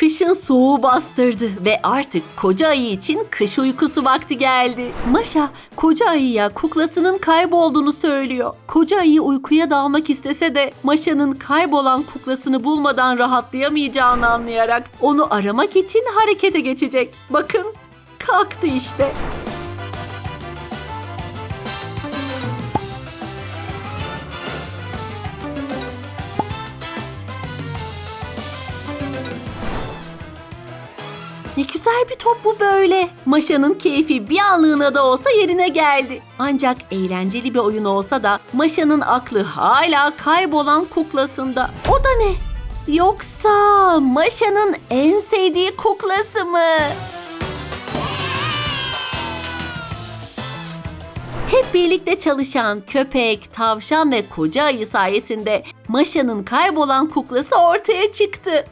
Kışın soğuğu bastırdı ve artık koca ayı için kış uykusu vakti geldi. Maşa koca ayıya kuklasının kaybolduğunu söylüyor. Koca ayı uykuya dalmak istese de Maşa'nın kaybolan kuklasını bulmadan rahatlayamayacağını anlayarak onu aramak için harekete geçecek. Bakın kalktı işte. Ne güzel bir top bu böyle. Maşa'nın keyfi bir anlığına da olsa yerine geldi. Ancak eğlenceli bir oyun olsa da Maşa'nın aklı hala kaybolan kuklasında. O da ne? Yoksa Maşa'nın en sevdiği kuklası mı? Hep birlikte çalışan köpek, tavşan ve koca ayı sayesinde Maşa'nın kaybolan kuklası ortaya çıktı.